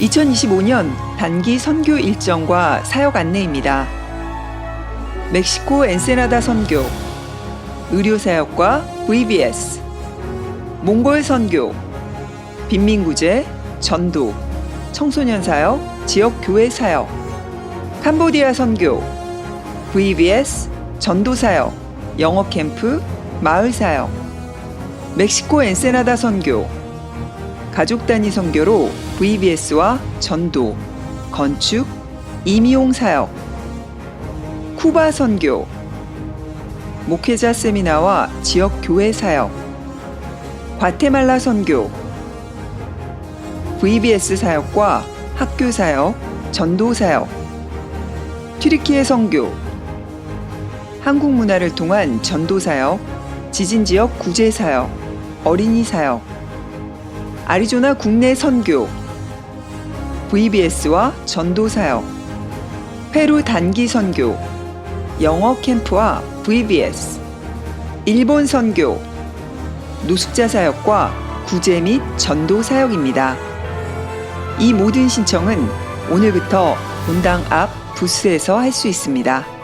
2025년 단기 선교 일정과 사역 안내입니다. 멕시코 엔세나다 선교, 의료 사역과 VBS, 몽골 선교, 빈민구제, 전도, 청소년 사역, 지역 교회 사역, 캄보디아 선교, VBS, 전도 사역, 영어 캠프, 마을 사역, 멕시코 엔세나다 선교, 가족 단위 선교로 VBS와 전도, 건축, 임용 사역, 쿠바 선교, 목회자 세미나와 지역 교회 사역, 과테말라 선교, VBS 사역과 학교 사역, 전도 사역, 튀르키예 선교, 한국 문화를 통한 전도 사역, 지진 지역 구제 사역, 어린이 사역, 아리조나 국내 선교, VBS와 전도 사역, 페루 단기 선교, 영어 캠프와 VBS, 일본 선교, 노숙자 사역과 구제 및 전도 사역입니다. 이 모든 신청은 오늘부터 본당 앞 부스에서 할 수 있습니다.